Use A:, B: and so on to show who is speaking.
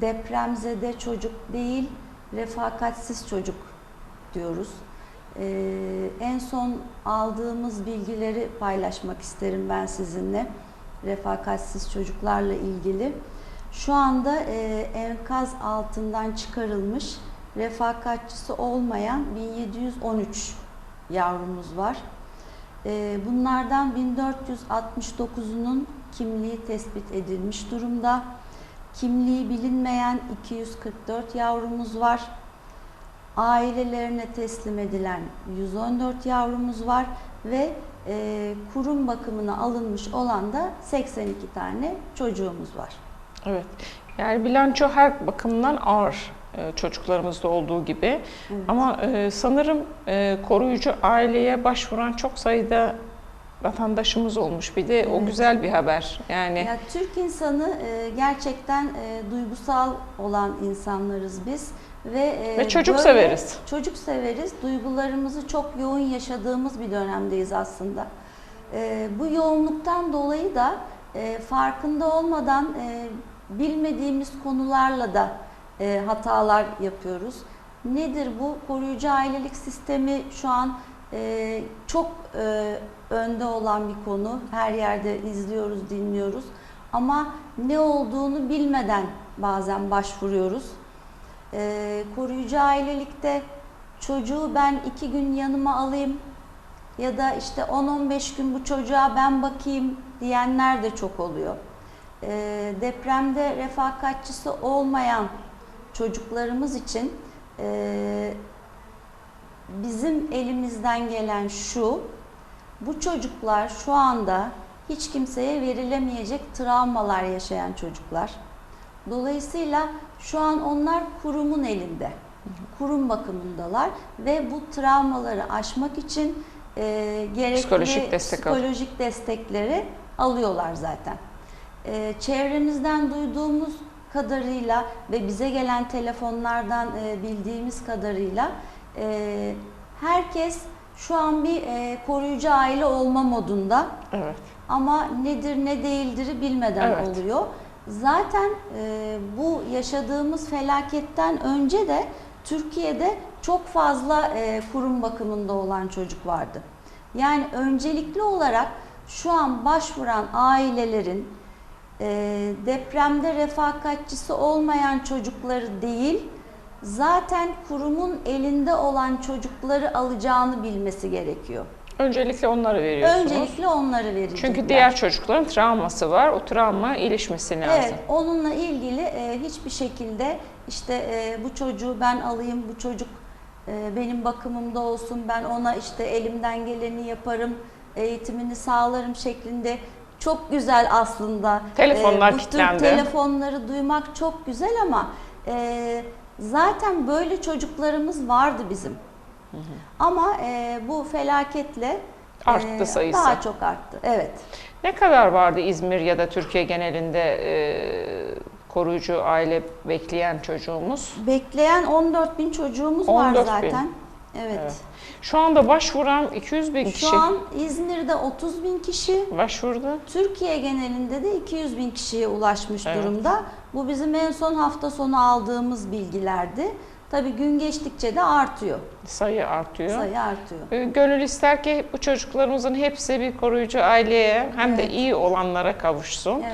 A: depremzede çocuk değil, refakatsiz çocuk diyoruz. Ee, en son aldığımız bilgileri paylaşmak isterim ben sizinle. Refakatsiz çocuklarla ilgili. Şu anda e, enkaz altından çıkarılmış refakatçisi olmayan 1713 yavrumuz var. Ee, bunlardan 1469'unun kimliği tespit edilmiş durumda. Kimliği bilinmeyen 244 yavrumuz var. Ailelerine teslim edilen 114 yavrumuz var ve e, kurum bakımına alınmış olan da 82 tane çocuğumuz var.
B: Evet. Yani bilanço her bakımdan ağır e, çocuklarımızda olduğu gibi.
A: Evet.
B: Ama e, sanırım e, koruyucu aileye başvuran çok sayıda vatandaşımız olmuş. Bir de o
A: Evet.
B: güzel bir haber. Yani
A: Ya Türk insanı e, gerçekten e, duygusal olan insanlarız biz ve e,
B: Ve çocuk
A: böyle
B: severiz.
A: Çocuk severiz. Duygularımızı çok yoğun yaşadığımız bir dönemdeyiz aslında. E, bu yoğunluktan dolayı da e, farkında olmadan e, bilmediğimiz konularla da e, hatalar yapıyoruz. Nedir bu? Koruyucu ailelik sistemi şu an e, çok e, önde olan bir konu. Her yerde izliyoruz, dinliyoruz. Ama ne olduğunu bilmeden bazen başvuruyoruz. E, koruyucu ailelikte çocuğu ben iki gün yanıma alayım ya da işte 10-15 gün bu çocuğa ben bakayım diyenler de çok oluyor. E, depremde refakatçisi olmayan çocuklarımız için e, bizim elimizden gelen şu, bu çocuklar şu anda hiç kimseye verilemeyecek travmalar yaşayan çocuklar. Dolayısıyla şu an onlar kurumun elinde. Kurum bakımındalar ve bu travmaları aşmak için e, gerekli
B: Psikolojik destek al-
A: psikolojik destekleri alıyorlar zaten. E, çevremizden duyduğumuz kadarıyla ve bize gelen telefonlardan e, bildiğimiz kadarıyla e, herkes şu an bir e, koruyucu aile olma modunda
B: evet.
A: ama nedir ne değildir bilmeden
B: Evet.
A: oluyor. Zaten e, bu yaşadığımız felaketten önce de Türkiye'de çok fazla e, kurum bakımında olan çocuk vardı. Yani öncelikli olarak şu an başvuran ailelerin e, depremde refakatçisi olmayan çocukları değil, zaten kurumun elinde olan çocukları alacağını bilmesi gerekiyor.
B: Öncelikle onları veriyorsunuz.
A: Öncelikle onları verecekler.
B: Çünkü diğer çocukların travması var. O travma iyileşmesi lazım.
A: Evet, onunla ilgili e, hiçbir şekilde işte e, bu çocuğu ben alayım, bu çocuk e, benim bakımımda olsun, ben ona işte elimden geleni yaparım, eğitimini sağlarım şeklinde çok güzel aslında.
B: Telefonlar
A: bu tür
B: kilitlendi.
A: telefonları duymak çok güzel ama e, zaten böyle çocuklarımız vardı bizim. Ama e, bu felaketle
B: Arttı
A: e,
B: sayısı.
A: Daha çok arttı. Evet.
B: Ne kadar vardı İzmir ya da Türkiye genelinde e, koruyucu aile bekleyen çocuğumuz?
A: Bekleyen 14 bin çocuğumuz
B: 14
A: var
B: bin.
A: Evet.
B: Evet. Şu anda başvuran 200 bin kişi
A: Şu an İzmir'de 30 bin kişi,
B: başvurdu.
A: Türkiye genelinde de 200 bin kişiye ulaşmış
B: Evet.
A: durumda. Bu bizim en son hafta sonu aldığımız bilgilerdi. Tabii gün geçtikçe de artıyor.
B: Sayı artıyor.
A: Sayı artıyor.
B: E, Gönül ister ki bu çocuklarımızın hepsi bir koruyucu aileye hem de
A: Evet.
B: iyi olanlara kavuşsun.
A: Evet.